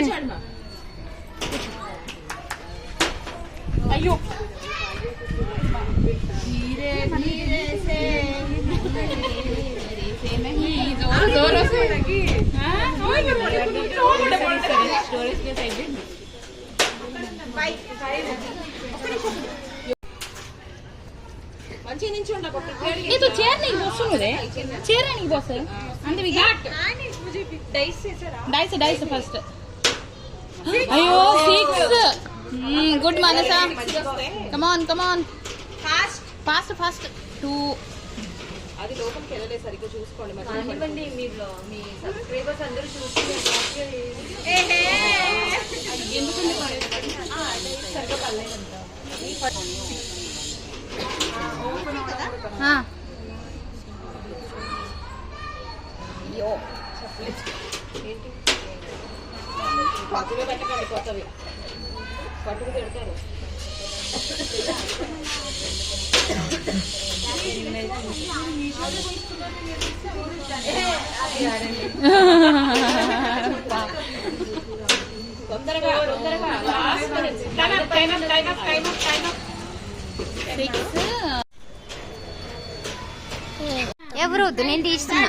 Different अयो धीरे धीरे से जोरों से स्टोरेज के साइड ಇದು ಚೇರ್ ನೀ ಬಾಸ್ ಇದೆ ಚೇರ್ ನೀ ಬಾಸ್ ಅಂದ್ರೆ ಡೈಸ್ ಡೈಸ್ ಡೈಸ್ ಫಸ್ಟ್ అయ్యో six good Manasa come on come on fast fast two అది లోపలికి వెళ్ళలేదు సరిగ్గా చూసుకోండి మరి మీరు మీ సబ్స్క్రైబర్స్ అందరూ చూసుకునే పట్టుకు పెట్టకండి కొత్తవి. పట్టుకు పెడతారు. తొందరగా తొందరగా last time up time up time up time up time up six ఎవరు వద్దు? నేను తీస్తున్నా.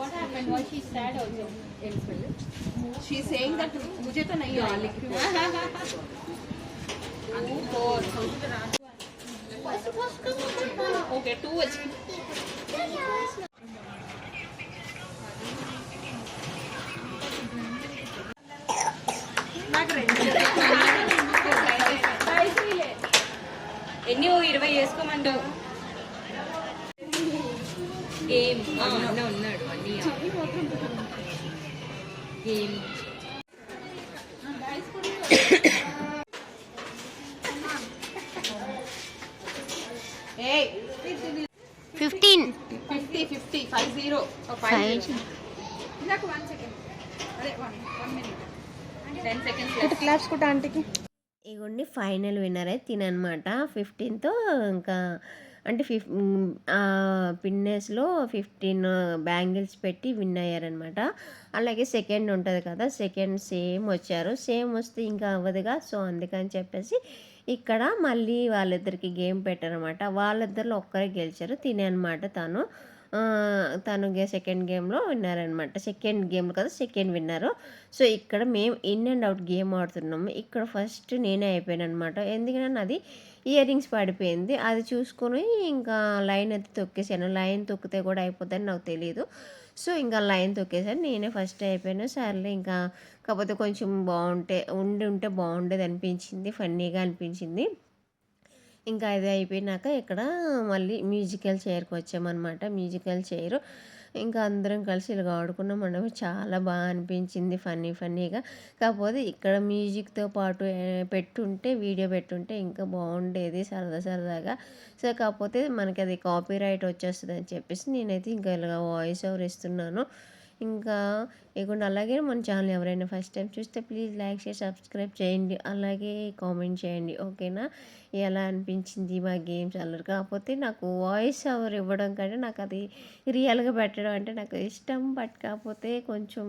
what happened was she sad also. In film. She's saying that मुझे तो नहीं आया लेकिन two four first first come okay two game fifteen fifty fifty five zero five ten seconds ఇగోండి ఫైనల్ విన్నర్ అయితే తిననమాట. ఫిఫ్టీన్తో ఇంకా అంటే ఫిఫ్ పిన్నెస్లో ఫిఫ్టీన్ బ్యాంగిల్స్ పెట్టి విన్ అయ్యారనమాట అలాగే సెకండ్ ఉంటుంది కదా సెకండ్ సేమ్ వచ్చారు. సేమ్ వస్తే ఇంకా అవ్వదుగా. సో అందుకని చెప్పేసి ఇక్కడ మళ్ళీ వాళ్ళిద్దరికి గేమ్ పెట్టారనమాట వాళ్ళిద్దరిలో ఒక్కరే గెలిచారు. తినే అనమాట తను. తను తను సెకండ్ గేమ్లో విన్నారనమాట సెకండ్ గేమ్ కదా సెకండ్ విన్నరు. సో ఇక్కడ మేము ఇన్ అండ్ అవుట్ గేమ్ ఆడుతున్నాము. ఇక్కడ ఫస్ట్ నేనే అయిపోయాను అనమాట ఎందుకంటే నాది ఇయర్ రింగ్స్ పడిపోయింది. అది చూసుకొని ఇంకా లైన్ అయితే తొక్కేసాను. లైన్ తొక్కితే కూడా అయిపోతుందని నాకు తెలియదు సో ఇంకా లైన్ తొక్కేసాను. నేనే ఫస్ట్ అయిపోయాను. సర్లే ఇంకా కాకపోతే కొంచెం బాగుంటే ఉండి ఉంటే బాగుండేది అనిపించింది. ఫన్నీగా అనిపించింది. ఇంకా అది అయిపోయినాక ఇక్కడ మళ్ళీ మ్యూజికల్ చైర్కి వచ్చామన్నమాట. Musical chair. ఇంకా అందరం కలిసి ఇలా ఆడుకున్నాం అనమాట చాలా బాగా అనిపించింది ఫన్నీ ఫన్నీగా. కాకపోతే ఇక్కడ మ్యూజిక్తో పాటు పెట్టుంటే వీడియో పెట్టుంటే ఇంకా బాగుండేది సరదా సరదాగా. సో కాకపోతే మనకి అది కాపీ రైట్ వచ్చేస్తుంది అని చెప్పేసి నేనైతే ఇంకా ఇలా వాయిస్ ఓవర్ ఇస్తున్నాను. ఇంకా ఇకుండా అలాగే మన ఛానల్ ఎవరైనా ఫస్ట్ టైం చూస్తే ప్లీజ్ లైక్ షేర్ సబ్స్క్రైబ్ చేయండి. అలాగే కామెంట్ చేయండి ఓకేనా? ఎలా అనిపించింది మా గేమ్స్ అల్లరు? కాకపోతే నాకు వాయిస్ ఓవర్ ఇవ్వడం కంటే నాకు అది రియల్గా పెట్టడం అంటే నాకు ఇష్టం. బట్ కాకపోతే కొంచెం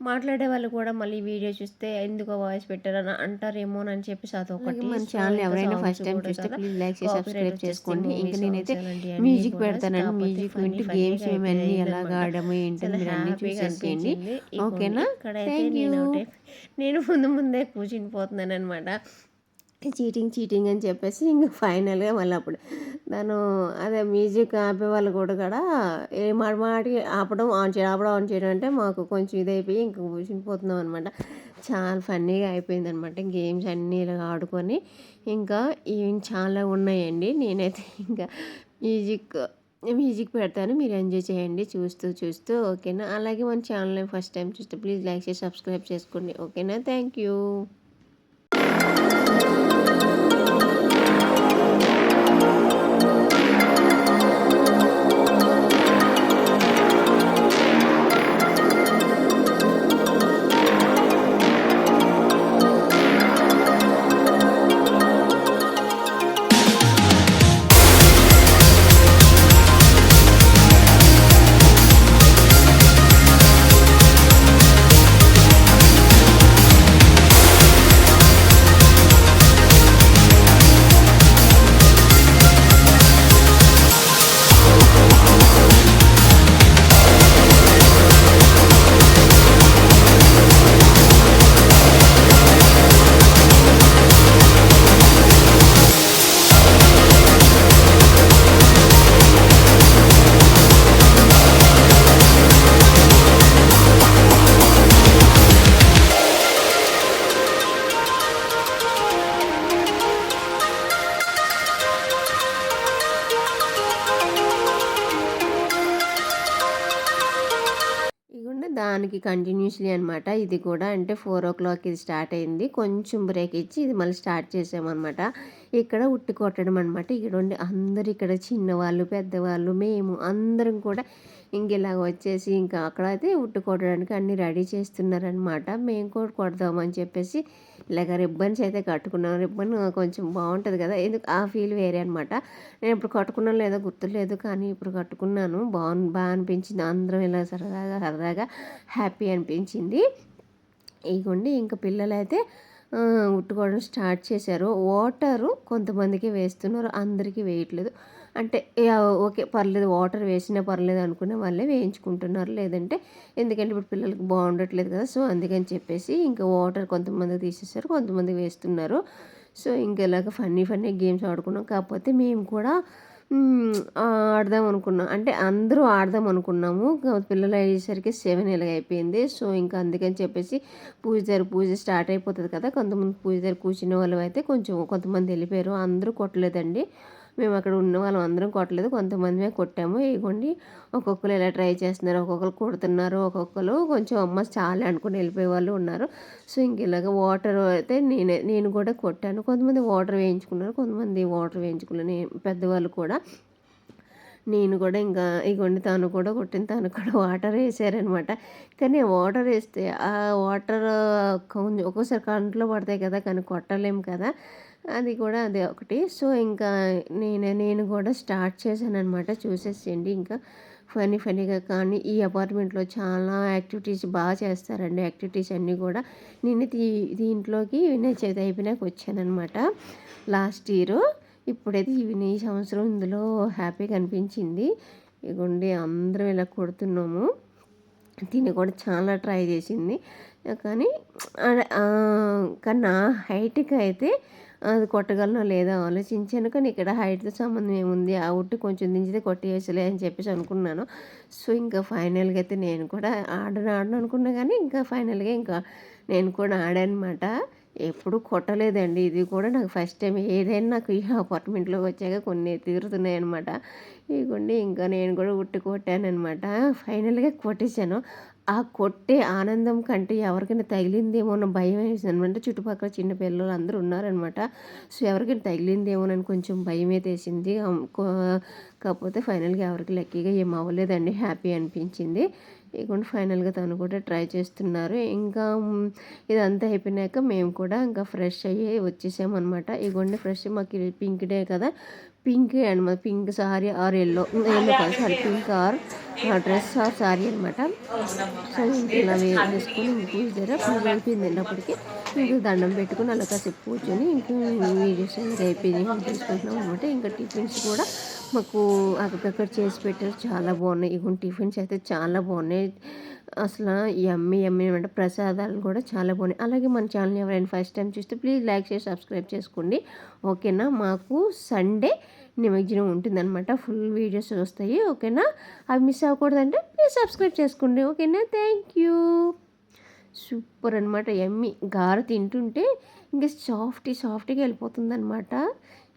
మాట్లాడే వాళ్ళు కూడా మళ్ళీ వీడియో చూస్తే ఎందుకు వాయిస్ పెట్టారని అంటారేమో అని చెప్పేసి అదొకటి మన ఛానల్ ఎవరైనా ఫస్ట్ టైం చూస్తే ప్లీజ్ లైక్ చేసి సబ్స్క్రైబ్ చేసుకోండి. ఇంకా నేనైతే మ్యూజిక్ పెడతానండి. మ్యూజిక్ వింటూ గేమ్స్ ఇవన్నీ అయిపోయాయి ఎలా అన్నమాట. ఆడము ఏంటని మీరు అన్నీ చూసేసేయండి ఓకేనా? నేను ముందు ముందే కూర్చుని పోతున్నాను అనమాట చీటింగ్ చీటింగ్ అని చెప్పేసి ఇంకా ఫైనల్గా మళ్ళీ అప్పుడు తను అదే మ్యూజిక్ ఆపే వాళ్ళు కూడా కూడా ఏ మాట ఆపడం ఆన్ చేయడం ఆపడం ఆన్ చేయడం అంటే మాకు కొంచెం ఇదైపోయి ఇంకా కూర్చుని పోతున్నాం అనమాట చాలా ఫన్నీగా అయిపోయింది అనమాట గేమ్స్ అన్నీ ఇలా ఆడుకొని ఇంకా ఇవి చాలా ఉన్నాయండి. నేనైతే ఇంకా మ్యూజిక్ మ్యూజిక్ పెడతాను. మీరు ఎంజాయ్ చేయండి. చూస్తూ చూస్తూ ఓకేనా? అలాగే మన ఛానల్ని ఫస్ట్ టైం చూస్తే ప్లీజ్ లైక్ చేసి సబ్స్క్రైబ్ చేసుకోండి. ఓకేనా? Thank you. దానికి కంటిన్యూస్లీ అనమాట ఇది కూడా అంటే ఫోర్ ఓ క్లాక్ ఇది స్టార్ట్ అయింది. కొంచెం బ్రేక్ ఇచ్చి ఇది మళ్ళీ స్టార్ట్ చేసామన్నమాట. ఇక్కడ ఉట్టి కొట్టడం అనమాట ఇక్కడ ఉండి అందరు ఇక్కడ చిన్నవాళ్ళు పెద్దవాళ్ళు మేము అందరం కూడా ఇంక ఇలాగ వచ్చేసి ఇంకా అక్కడైతే అయితే కొట్టడానికి అన్ని రెడీ చేస్తున్నారనమాట మేము కూడా కొడదామని చెప్పేసి ఇలాగ రిబ్బన్స్ అయితే కట్టుకున్నాం. రిబ్బన్ కొంచెం బాగుంటుంది కదా ఎందుకు ఆ ఫీల్ వేరే అనమాట నేను ఇప్పుడు కట్టుకున్నాను లేదో గుర్తులేదు కానీ ఇప్పుడు కట్టుకున్నాను. బాగు బాగా అనిపించింది. అందరం ఇలా సరదాగా సరదాగా హ్యాపీ అనిపించింది. ఇగోండి ఇంకా పిల్లలైతే ఉట్టుకోవడం స్టార్ట్ చేశారు. వాటరు కొంతమందికి వేస్తున్నారు అందరికీ వేయట్లేదు. అంటే ఓకే పర్లేదు వాటర్ వేసినా పర్లేదు అనుకునే వాళ్ళే వేయించుకుంటున్నారు. లేదంటే ఎందుకంటే ఇప్పుడు పిల్లలకి బాగుండట్లేదు కదా సో అందుకని చెప్పేసి ఇంకా వాటర్ కొంతమంది తీసేసారు కొంతమంది వేస్తున్నారు. సో ఇంకా ఇలాగ ఫన్నీ ఫన్నీ గేమ్స్ ఆడుకున్నాం. కాకపోతే మేము కూడా ఆడదాం అనుకున్నాం. అంటే అందరూ ఆడదాం అనుకున్నాము. పిల్లలు అయ్యేసరికి సెవెన్ ఇలాగ అయిపోయింది. సో ఇంకా అందుకని చెప్పేసి పూజ దగ్గర పూజ స్టార్ట్ అయిపోతుంది కదా కొంతమంది పూజ దగ్గర కూర్చునే వాళ్ళు అయితే కొంచెం కొంతమంది వెళ్ళిపోయారు. అందరూ కొట్టలేదండి. మేము అక్కడ ఉన్న వాళ్ళం అందరం కొట్టలేదు. కొంతమందిమే కొట్టాము. ఇగోండి ఒక్కొక్కరు ఇలా ట్రై చేస్తున్నారు. ఒక్కొక్కరు కొడుతున్నారు. ఒక్కొక్కరు కొంచెం అమ్మ చాలా అనుకుని వెళ్ళిపోయే వాళ్ళు ఉన్నారు. సో ఇంక ఇలాగ వాటర్ అయితే నేనే నేను కూడా కొట్టాను. కొంతమంది వాటర్ వేయించుకున్నారు. కొంతమంది వాటర్ వేయించుకున్నారు నేను పెద్దవాళ్ళు కూడా. నేను కూడా ఇంకా ఇగోండి తను కూడా కొట్టిన తను కూడా వాటర్ వేసారనమాట. కానీ వాటర్ వేస్తే ఆ వాటర్ కొంచెం ఒక్కోసారి కంట్లో పడతాయి కదా కానీ కొట్టలేము కదా. అది కూడా అదే ఒకటి. సో ఇంకా నేను నేను కూడా స్టార్ట్ చేశాను అనమాట చూసేసేయండి. ఇంకా ఫనీ ఫనీగా కానీ ఈ అపార్ట్మెంట్లో చాలా యాక్టివిటీస్ బాగా చేస్తారండి. యాక్టివిటీస్ అన్నీ కూడా నేను దీ- దీంట్లోకి వినయ చవితి అయిపోయినాక వచ్చానమాట లాస్ట్ ఇయర్. ఇప్పుడైతే ఈ ఈ సంవత్సరం ఇందులో హ్యాపీగా అనిపించింది. ఇగోండి అందరం ఇలా కొడుతున్నాము. దీన్ని కూడా చాలా ట్రై చేసింది. కానీ కానీ నా హైట్కి అయితే అది కొట్టగలనో లేదో ఆలోచించాను. కానీ ఇక్కడ హైట్తో సంబంధం ఏముంది? ఆ ఉట్టి కొంచెం దించితే కొట్టేసలే అని చెప్పేసి అనుకున్నాను. సో ఇంకా ఫైనల్గా అయితే నేను కూడా ఆడను ఆడను అనుకున్నా కానీ ఇంకా ఫైనల్గా ఇంకా నేను కూడా ఆడానమాట. ఎప్పుడు కొట్టలేదండి. ఇది కూడా నాకు ఫస్ట్ టైం ఏదైనా నాకు ఈ అపార్ట్మెంట్లోకి వచ్చాక కొన్ని తీరుతున్నాయి అనమాట ఇదిగోండి ఇంకా నేను కూడా ఉట్టి కొట్టాను అనమాట ఫైనల్గా కొట్టేశాను. ఆ కొట్టే ఆనందం కంటే ఎవరికైనా తగిలిందేమో భయం వేసింది అనమాట. చుట్టుపక్కల చిన్న పిల్లలు అందరూ ఉన్నారనమాట. సో ఎవరికైనా తగిలిందేమోనని కొంచెం భయం వేసింది. కాకపోతే ఫైనల్గా ఎవరికి లక్కీగా ఏం అవ్వలేదండి. హ్యాపీ అనిపించింది. ఇకుండా ఫైనల్గా తను కూడా ట్రై చేస్తున్నారు. ఇంకా ఇదంతా అయిపోయినాక మేము కూడా ఇంకా ఫ్రెష్ అయ్యి వచ్చేసామన్నమాట ఇగోండి ఫ్రెష్ మాకు పింక్ డే కదా. Pink and pink saree or yellow yellow కాదు sorry pink or dress or saree అనమాట సో ఇంక ఇలా వే- వేసుకొని పూజ దగ్గర పూజ అయిపోయింది వెళ్ళినప్పటికీ ఇంకా దండం పెట్టుకుని అలా కాసేపు కూర్చొని ఇంకా వీడియోస్ అయిపోయింది తీసుకుంటున్నాం అనమాట ఇంకా టిఫిన్స్ కూడా మాకు అక్కడ చేసి పెట్టారు. చాలా బాగున్నాయి. ఇగో టిఫిన్స్ అయితే చాలా బాగున్నాయి. అసలు ఎమ్మి ఎమ్మి అంటే ప్రసాదాలు కూడా చాలా బాగున్నాయి. అలాగే మన ఛానల్ ఎవరైనా ఫస్ట్ టైం చూస్తే ప్లీజ్ లైక్ చేసి సబ్స్క్రైబ్ చేసుకోండి. ఓకేనా? మాకు సండే నిమజ్జనం ఉంటుందన్నమాట. ఫుల్ వీడియోస్ వస్తాయి. ఓకేనా? అవి మిస్ అవ్వకూడదంటే ప్లీజ్ సబ్స్క్రైబ్ చేసుకోండి. ఓకేనా? థ్యాంక్ యూ సూపర్ అనమాట ఎమ్మి గార తింటుంటే ఇంకా సాఫ్టీ సాఫ్ట్గా వెళ్ళిపోతుంది అనమాట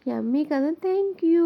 ఎమ్మీ కదా? Thank you